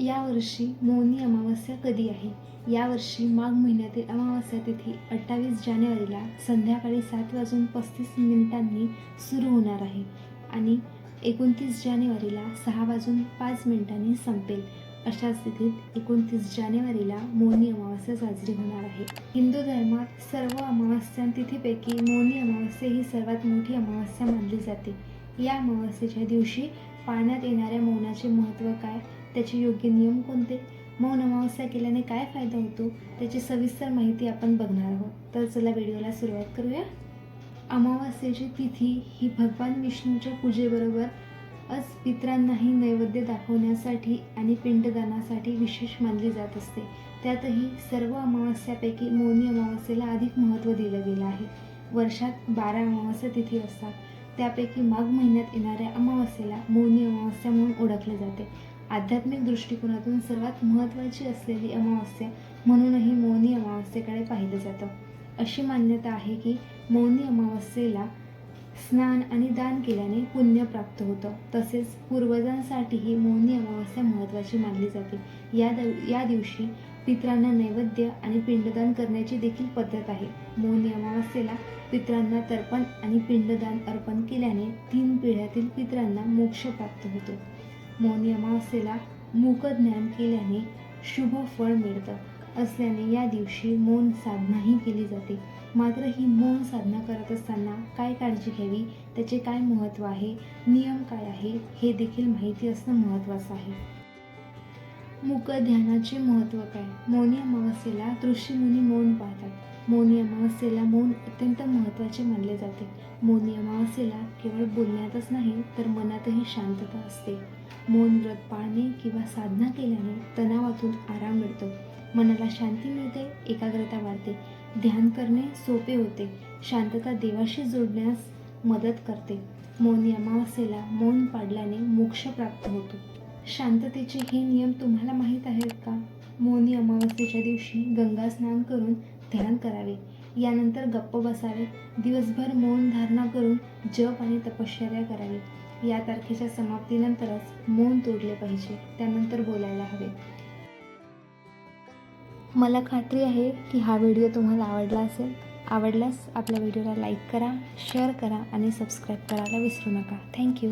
यावर्षी मौनी अमावस्या कधी आहे? यावर्षी माघ महिन्यातील अमावस्या तिथी अठ्ठावीस जानेवारीला संध्याकाळी सात वाजून पस्तीस मिनिटांनी सुरू होणार आहे आणि एकोणतीस जानेवारीला सहा वाजून पाच मिनिटांनी संपेल. अशा स्थितीत एकोणतीस जानेवारीला मौनी अमावस्या साजरी होणार आहे. हिंदू धर्मात सर्व अमावस्या तिथीपैकी मौनी अमावस्या ही सर्वात मोठी अमावस्या मानली जाते. या अमावस्येच्या दिवशी पाण्यात येणाऱ्या मौनाचे महत्त्व काय? त्याचे योग्य नियम कोणते? मौन अमावस्या केल्याने काय फायदा होतो? त्याची सविस्तर माहिती आपण बघणार आहोत. तर चला व्हिडिओला सुरुवात करूया. अमावास्येची तिथी ही भगवान विष्णूच्या पूजेबरोबर आज पित्रांनाही नैवेद्य दाखवण्यासाठी आणि पिंडदानासाठी विशेष मानली जात असते. त्यातही सर्व अमावस्यापैकी मौनी अमावस्येला अधिक महत्त्व दिलं गेलं आहे. वर्षात बारा अमावस्या तिथी असतात. त्यापैकी माघ महिन्यात येणाऱ्या अमावस्येला मौनी अमावस्या म्हणून ओळखले जाते. आध्यात्मिक दृष्टिकोनातून सर्वात महत्त्वाची असलेली अमावस्या म्हणूनही मौनी अमावस्येकडे पाहिलं जातं. अशी मान्यता आहे की मौनी अमावस्येला स्नान आणि दान केल्याने पुण्य प्राप्त होतं. तसेच पूर्वजांसाठीही मौनी अमावस्या महत्त्वाची मानली जाते. या दव या दिवशी पित्रांना नैवेद्य आणि पिंडदान करण्याची देखील पद्धत आहे. मौनी अमावस्येला पित्रांना तर्पण आणि पिंडदान अर्पण केल्याने तीन पिढ्यातील पित्रांना मोक्ष प्राप्त होतो. मौनी अमावस्येला मूकज्ञान केल्याने शुभ फळ मिळतं. असल्याने या दिवशी मौन साधनाही केली जाते. मात्र ही मौन साधना करत असताना काय काळजी घ्यावी? त्याचे काय महत्त्व आहे? नियम काय आहे हे देखील माहिती असणं महत्त्वाचं आहे. मुक ध्यानाचे महत्त्व काय? मौनी अमावस्येला ऋषीमुनी मौन पाहतात. मौनी अमावस्येला मौन अत्यंत महत्त्वाचे मानले जाते. मौनी अमावस्येला केवळ बोलण्यातच नाही तर मनातही शांतता असते. मौन व्रत पाळणे किंवा साधना केल्याने तणावातून आराम मिळतो. मनाला शांती मिळते एकाग्रता वाढते. ध्यान करणे सोपे होते. शांतता देवाशी जोडण्यास मदत करते. मौन अमावस्येला मौन पाडल्याने मोक्ष प्राप्त होतो. शांततेचे हे नियम तुम्हाला माहीत आहेत का? मौनी अमावस्येच्या दिवशी गंगा स्नान करून ध्यान करावे. यानंतर गप्प बसावे. दिवसभर मौन धारणा करून जप आणि तपश्चर्या करावी. या तारखेच्या समाप्तीनंतरच मौन तोडले पाहिजे त्यानंतर बोलायला हवे. मला खात्री आहे की हा व्हिडिओ तुम्हाला आवडला असेल आवडल्यास आपल्या व्हिडिओला लाईक करा शेअर करा आणि सबस्क्राईब करायला विसरू नका. थँक्यू